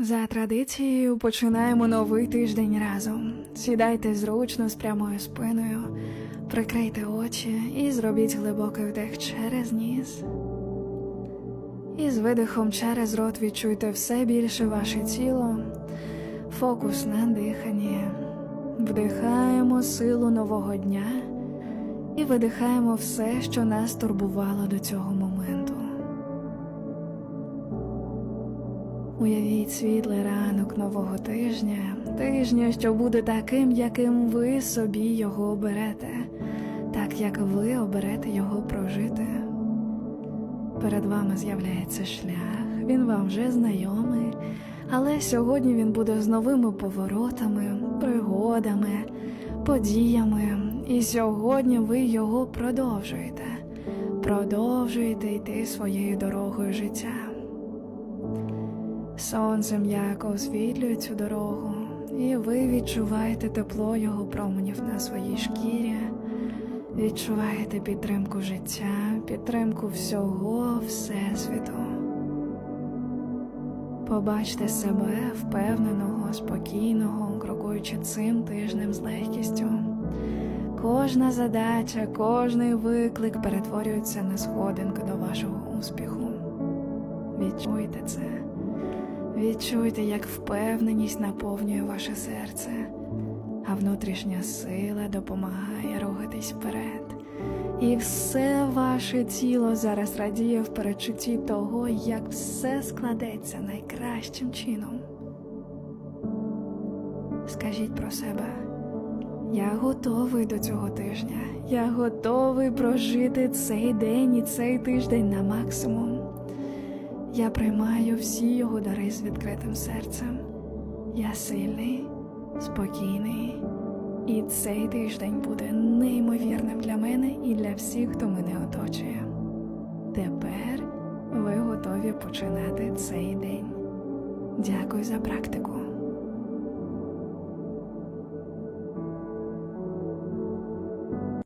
За традицією починаємо новий тиждень разом. Сідайте зручно з прямою спиною, прикрийте очі і зробіть глибокий вдих через ніс. І з видихом через рот відчуйте все більше ваше тіло, фокус на диханні. Вдихаємо силу нового дня і видихаємо все, що нас турбувало до цього моменту. Уявіть світлий ранок нового тижня, тижня, що буде таким, яким ви собі його оберете, так як ви оберете його прожити. Перед вами з'являється шлях, він вам вже знайомий, але сьогодні він буде з новими поворотами, пригодами, подіями, і сьогодні ви його продовжуєте, продовжуєте йти своєю дорогою життя. Сонце м'яко освітлює цю дорогу, і ви відчуваєте тепло його променів на своїй шкірі, відчуваєте підтримку життя, підтримку всього Всесвіту. Побачте себе впевненого, спокійного, крокуючи цим тижнем з легкістю. Кожна задача, кожний виклик перетворюється на сходинки до вашого успіху. Відчуйте це. Відчуйте, як впевненість наповнює ваше серце, а внутрішня сила допомагає рухатись вперед. І все ваше тіло зараз радіє в перечутті того, як все складеться найкращим чином. Скажіть про себе. Я готовий до цього тижня. Я готовий прожити цей день і цей тиждень на максимум. Я приймаю всі його дари з відкритим серцем. Я сильний, спокійний, і цей тиждень буде неймовірним для мене і для всіх, хто мене оточує. Тепер ви готові починати цей день. Дякую за практику.